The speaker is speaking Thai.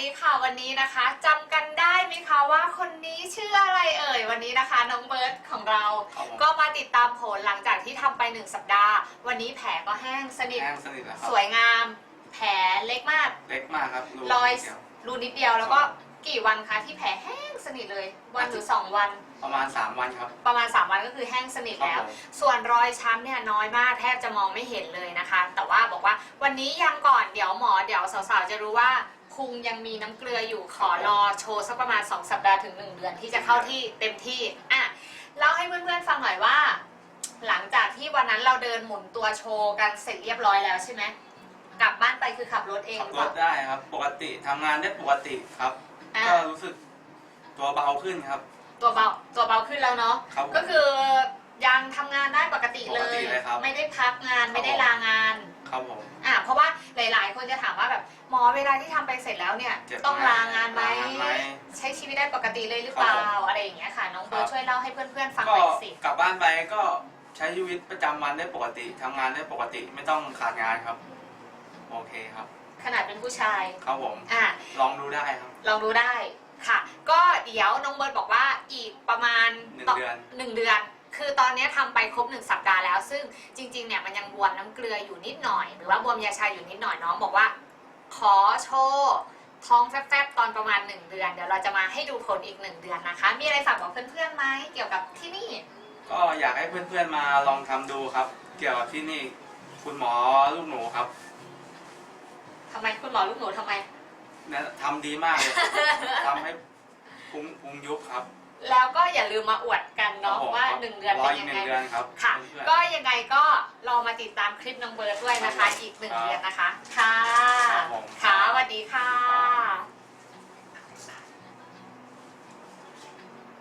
ดีค่ะวันนี้นะคะจำกันได้ไหมคะว่าคนนี้ชื่ออะไรเอ่ยวันนี้นะคะน้องเบิร์ตของเรา ครับผมก็มาติดตามผลหลังจากที่ทำไปหนึ่งสัปดาห์ วันนี้แผลก็แห้งสนิทแห้งสนิทแล้วครับ สวยงาม แผลเล็กมาก เล็กมากครับรอยเดียวรูนิดเดียวแล้วก็กี่วันคะที่แผลแห้งสนิทเลย วันหรือสองวัน ประมาณ 3 วันครับประมาณ 3 วันก็คือแห้งสนิทครับแล้วผมส่วนรอยช้ำเนี่ยน้อยมากแทบจะมองไม่เห็นเลยนะคะ แต่ว่าบอกว่าวันนี้ยังก่อนเดี๋ยวหมอเดี๋ยวสาวๆจะรู้ว่า พุงยังมีน้ำเกลืออยู่ขอรอโชว์สักประมาณ 2 สัปดาห์ถึง 1 เดือนที่จะเข้าที่เต็มที่อะเล่าให้เพื่อนๆฟังหน่อยว่า หลังจากที่วันนั้นเราเดินหมุนตัวโชว์กันเสร็จเรียบร้อยแล้วใช่ไหมกลับบ้านไปคือขับรถเองขับหรือรเปถล่าได้ครับ ปกติทำงานได้ปกติครับ อะก็รู้สึกตัวเบาขึ้นครับ ตัวเบาตัวเบาขึ้นแล้วเนาะ ครับผม ก็คือยังทำงานได้ปกติเลปกติย เลยครับไม่ได้พักงานไม่ได้ลางาน ครับผม อะเพราะว่าหลาย ๆ คนจะถามว่าแบบ หมอเวลาที่ทำไปเสร็จแล้วเนี่ย เจ็บไหมต้องลางานไหมลางานไหมใช้ชีวิตได้ปกติเลยหรือเปล่าครับผมอะไรอย่างเงี้ยค่ะ น้องเบิร์ดครับ ช่วยเล่าให้เพื่อนๆฟังหก็น่อยสิกลับบ้านไปก็ใช้ชีวิตประจำวันได้ปกติทำงานได้ปกติไม่ต้องขาดงานครับ โอเคครับ ขนาดเป็นผู้ชายครับผม อะ ลองดูได้ครับ ลองดูได้ค่ะ ก็เดี๋ยวน้องเบิร์ดบอกว่าอีกประมาณหนึ่งต่เดือน หนึ่งเดือน คือตอนเนี้ยทำไปครบหนึ่งสัปดาห์แล้ว ซึ่งจริงๆเนี่ยมันยังบวมน้ำเกลืออยู่นิดหน่อย หรือว่าบวมยาชาอยู่นิดหน่อยน้องบอกว่าข อโชว์ท้องแฟบๆตอนประมาณ 1 เดือน เดี๋ยวเราจะมาให้ดูผลอีก 1 เดือนนะคะ มีอะไรฝากบอกเพื่อนๆไหมเกี่ยวกับที่นี่ ก็อยากให้เพื่อนๆมาลองทำดูครับ เกี่ยวกับที่นี่คุณหมอลูกหนูครับทำไมคุณหมอลูกหนูทำไม เนี่ยทำดีมากเลยทำให้พุงพุงยุบครับ แล้วก็อย่าลืมมาอวดกันเนาะครับผมว่าครับ1เดือนรอเป็นอียักงหไงนึ่งเดือนครับค่ะ เพื่อนๆ ก็ยังไงก็รอมาติดตามคลิปน้องเบิร์ดด้วยนะคะ อีกหนึ่งครับเดือนนะคะ ค่ะ ดีค่ะ